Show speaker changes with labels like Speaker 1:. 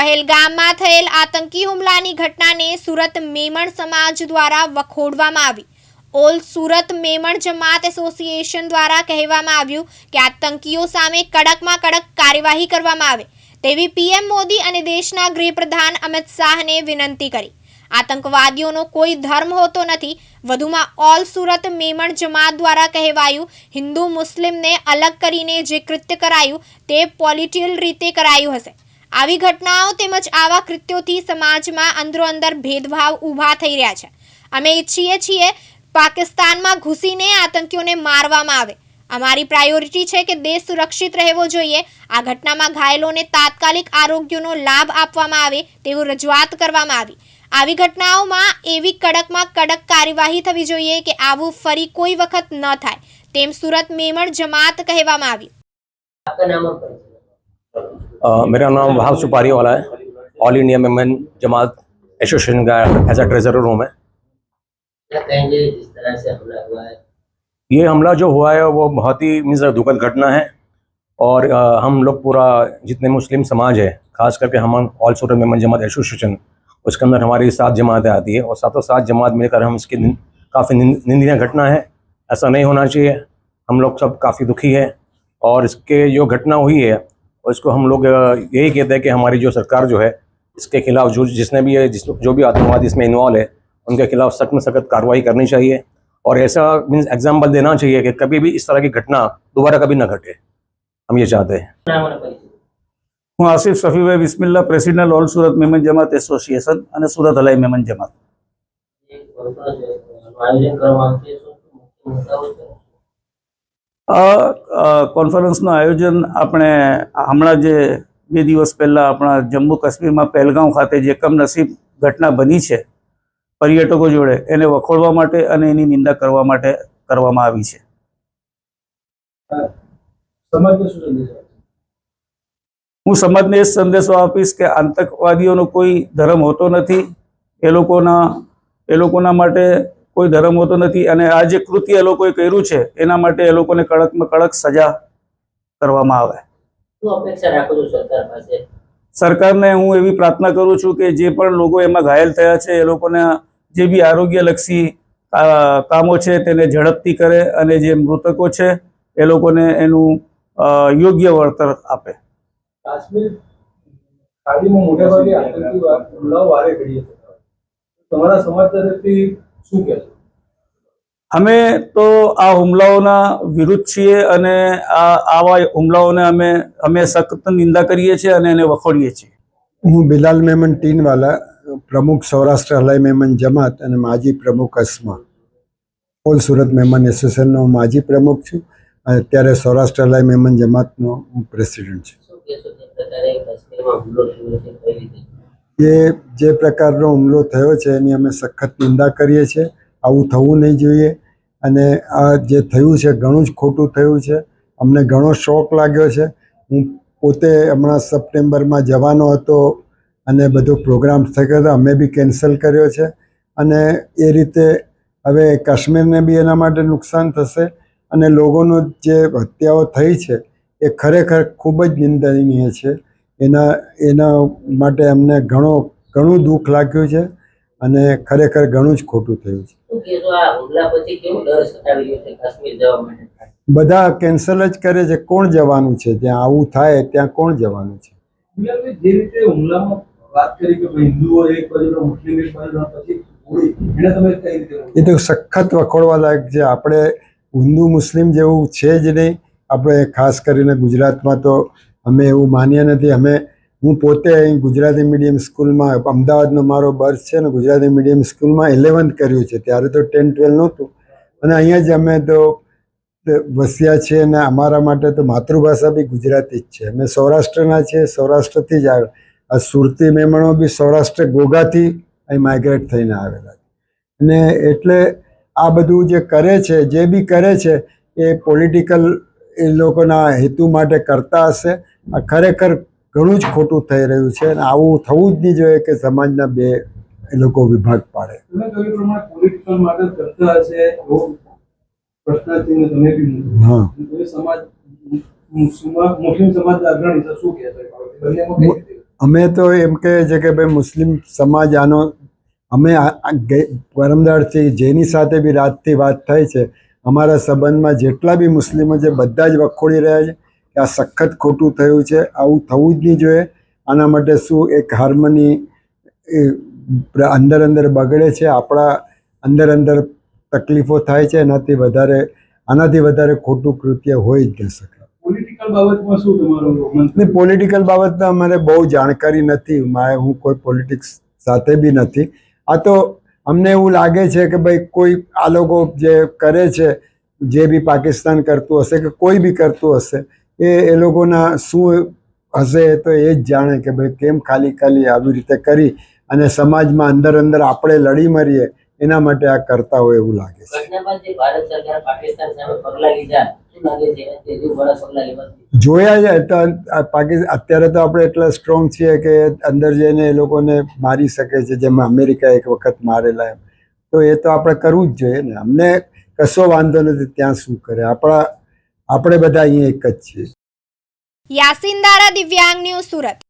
Speaker 1: પહેલગામમાં થયેલ આતંકી હુમલાની ઘટનાને સુરત મેમણ સમાજ દ્વારા વખોડવામાં આવી. ઓલ સુરત મેમણ જમાત એસોસિએશન દ્વારા કહેવામાં આવ્યું કે આતંકીઓ સામે કડકમાં કડક કાર્યવાહી કરવામાં આવે. તેવી પીએમ મોદી અને દેશના ગૃહપ્રધાન અમિત શાહને વિનંતી કરી. આતંકવાદીઓનો કોઈ ધર્મ હોતો નથી. વધુમાં ઓલ સુરત મેમણ જમાત દ્વારા કહેવાયું, હિન્દુ મુસ્લિમને અલગ કરીને જે કૃત્ય કરાયું તે પોલિટિકલ રીતે કરાયું હશે. આવી ઘટનાઓ તેમજ આવા કૃત્યોથી સમાજમાં અંદરોઅંદર ભેદભાવ ઊભા થઈ રહ્યા છે. અમે ઈચ્છીએ છીએ પાકિસ્તાનમાં ઘૂસીને આતંકીઓને મારવામાં આવે. અમારી પ્રાયોરિટી છે કે દેશ સુરક્ષિત રહેવો જોઈએ. આ ઘટનામાં ઘાયલોને તાત્કાલિક આરોગ્યનો લાભ આપવામાં આવે તેવું રજૂઆત કરવામાં આવી. આવી ઘટનાઓમાં એવી કડકમાં કડક કાર્યવાહી થવી જોઈએ કે આવું ફરી કોઈ વખત ન થાય. તેમ સુરત મેમણ જમાત કહેવામાં આવ્યું.
Speaker 2: मेरा नाम वहाब सुपारी वाला है। All India Memon Jamat Association का एज अ ट्रेजरर हूँ मैं।
Speaker 3: है?
Speaker 2: ये हमला जो हुआ है वो बहुत ही मीन्स दुखद घटना है और अ, हम लोग पूरा जितने मुस्लिम समाज है खास करके हम ऑल सूरत मेमन जमात एसोसिएशन उसके अंदर हमारी सात जमातें आती है और सातों सात जमात मिलकर हम इसकी काफ़ी निंदनीय घटना है। ऐसा नहीं होना चाहिए। हम लोग सब काफ़ी दुखी है और इसके जो घटना हुई है उसको हम लोग अ, यही कहते हैं कि हमारी जो सरकार जो है इसके खिलाफ जो जिसने भी ये जिस जो भी आतंकवादी इसमें इन्वॉल्व है उनके खिलाफ सख्त में सख्त कार्रवाई करनी चाहिए और ऐसा मीन्स एग्जाम्पल देना चाहिए कि कभी भी इस तरह की घटना दोबारा कभी न घटे हम ये चाहते हैं
Speaker 3: नाम और परिचय
Speaker 4: હું Asif Safibhai Bismilla president all Surat Memon Jamat association અને સુરત હલાઈ મેમન જમાત આ કોન્ફરન્સનું આયોજન આપણે હમણાં જે બે દિવસ પહેલાં આપણા જમ્મુ કાશ્મીરમાં પહેલગાંવ ખાતે જે કમનસીબ ઘટના બની છે પર્યટકો જોડે એને વખોડવા માટે અને એની નિંદા કરવા માટે કરવામાં આવી છે. હું સમાજને એ સંદેશો આપીશ કે આતંકવાદીઓનો કોઈ ધર્મ હોતો નથી. એ લોકોના એ લોકોના માટે કોઈ ધર્મ હોતો નથી અને આ જે કૃત્ય એ લોકોએ કર્યું છે એના માટે એ લોકોને કડકમાં કડક સજા કરવામાં આવે.
Speaker 3: શું અપેક્ષા રાખો છો સરકાર પાસે?
Speaker 4: સરકારને હું એવી પ્રાર્થના કરું છું કે જે પણ લોકો એમાં ઘાયલ થયા છે એ લોકોને જે બી આરોગ્યલક્ષી કામો છે તેને ઝડપથી કરે અને જે મૃતકો છે એ લોકોને એનું યોગ્ય વળતર આપે.
Speaker 5: કાશ્મીર ખાડીમાં મોટાભાગે આતંકી હુમલાઓ વારે ઘડીએ તમારા સમાજ તરફથી શું કહેશો?
Speaker 4: અમે તો આ હુમલાઓના વિરુદ્ધ છીએ અને આ આવા હુમલાઓને અમે અમે સખત નિંદા કરીએ છીએ અને એને વખોડીએ છીએ.
Speaker 6: હું બિલાલ મેમન ટીનવાલા, પ્રમુખ સૌરાષ્ટ્ર હલાઈ મેમન જમાત અને માજી પ્રમુખ અસ્મા ઓલ સુરત મહેમાન એસોસિએશનનો માજી પ્રમુખ છું અને અત્યારે સૌરાષ્ટ્ર હલાઈ મહેમાન જમાતનો હું પ્રેસિડેન્ટ છું. એ જે પ્રકારનો હુમલો થયો છે એની અમે સખત નિંદા કરીએ છીએ. આવું થવું નહીં જોઈએ. અને આ જે થયું છે, ઘણું જ ખોટું થયું છે. અમને ઘણો શોક લાગ્યો છે. હું પોતે હમણાં સપ્ટેમ્બરમાં જવાનો હતો અને બધો પ્રોગ્રામ થઈ ગયો હતો, અમે બી કેન્સલ કર્યો છે. અને એ રીતે હવે કાશ્મીરને બી એના માટે નુકસાન થશે. અને લોકોનું જે હત્યાઓ થઈ છે, એ ખરેખર ખૂબ જ નિંદનીય છે. એના એના માટે અમને ઘણો, ઘણું દુઃખ લાગ્યું છે. અને ખરેખર ઘણું જ ખોટું થયું છે. બધા કેન્સલ જ કરે છે. કોણ જવાનું છે? ત્યાં આવું થાય ત્યાં કોણ જવાનું છે?
Speaker 5: જે રીતે હુમલામાં વાત કરી કે હિન્દુઓ એક બાજુ મુસ્લિમ એક બાજુ પછી તમે કઈ રીતે
Speaker 6: એ તો સખત વખોડવા લાયક છે. આપણે હિન્દુ મુસ્લિમ જેવું છે જ નહીં. આપણે ખાસ કરીને ગુજરાતમાં તો અમે એવું માનીએ નથી. અમે હું પોતે અહીં ગુજરાતી મીડિયમ સ્કૂલમાં, અમદાવાદનો મારો બર્થ છે ને ગુજરાતી મીડિયમ સ્કૂલમાં ઇલેવન્થ કર્યું છે. ત્યારે તો ટેન ટ્વેલ્વ નહોતું. અને અહીંયા જ અમે તો વસ્યા છીએ અને અમારા માટે તો માતૃભાષા બી ગુજરાતી જ છે. અમે સૌરાષ્ટ્રના છીએ, સૌરાષ્ટ્રથી જ આવે. આ સુરતી મહેમાનો બી સૌરાષ્ટ્ર ગોગાથી અહીં માઇગ્રેટ થઈને આવેલા છે. અને એટલે આ બધું જે કરે છે, જે બી કરે છે, એ પોલિટિકલ એ લોકોના હેતુ માટે કરતા હશે. આ ખરેખર ઘણું જ ખોટું થઈ રહ્યું છે અને આવું થવું જ નહીં જોઈએ કે સમાજના બે એ લોકો વિભાગ પાડે. હા? અમે તો એમ કહે છે કે ભાઈ મુસ્લિમ સમાજ આનો અમે પરમદાડથી જેની સાથે બી રાતથી વાત થઈ છે અમારા સંબંધમાં જેટલા બી મુસ્લિમો છે બધા જ વખોડી રહ્યા છે આ સખત ખોટું થયું છે આવું થવું જ નહીં જોઈએ. આના માટે શું એક હાર્મની અંદર અંદર બગડે છે આપણા અંદર અંદર તકલીફો થાય છે એનાથી વધારે આનાથી વધારે ખોટું કૃત્ય હોઈ જ ન શકે.
Speaker 5: પોલિટિકલ
Speaker 6: પોલિટિકલ બાબતમાં અમારે બહુ જાણકારી નથી. મારે હું કોઈ પોલિટિક્સ સાથે બી નથી. આ તો અમને એવું લાગે છે કે ભાઈ કોઈ આ લોકો જે કરે છે જે બી પાકિસ્તાન કરતું હશે કે કોઈ બી કરતું હશે એ એ લોકોના શું હશે એ તો એ જ જાણે કે ભાઈ કેમ ખાલી ખાલી આવી રીતે કરી અને સમાજમાં અંદર અંદર આપણે લડી મરીએ એના માટે આ કરતા હોય એવું લાગે છે. જોયા જાય તો પાકિસ્તાન અત્યારે તો આપણે એટલા સ્ટ્રોંગ છીએ કે અંદર જઈને એ લોકોને મારી શકે છે જેમ અમેરિકા એક વખત મારેલા એમ. તો એ તો આપણે કરવું જ જોઈએ ને. અમને કશો વાંધો નથી ત્યાં શું કરે? આપણા આપણે બધા અહીંયા એક જ છીએ.
Speaker 1: યાસીન દારા દિવ્યાંગ ન્યૂઝ સુરત.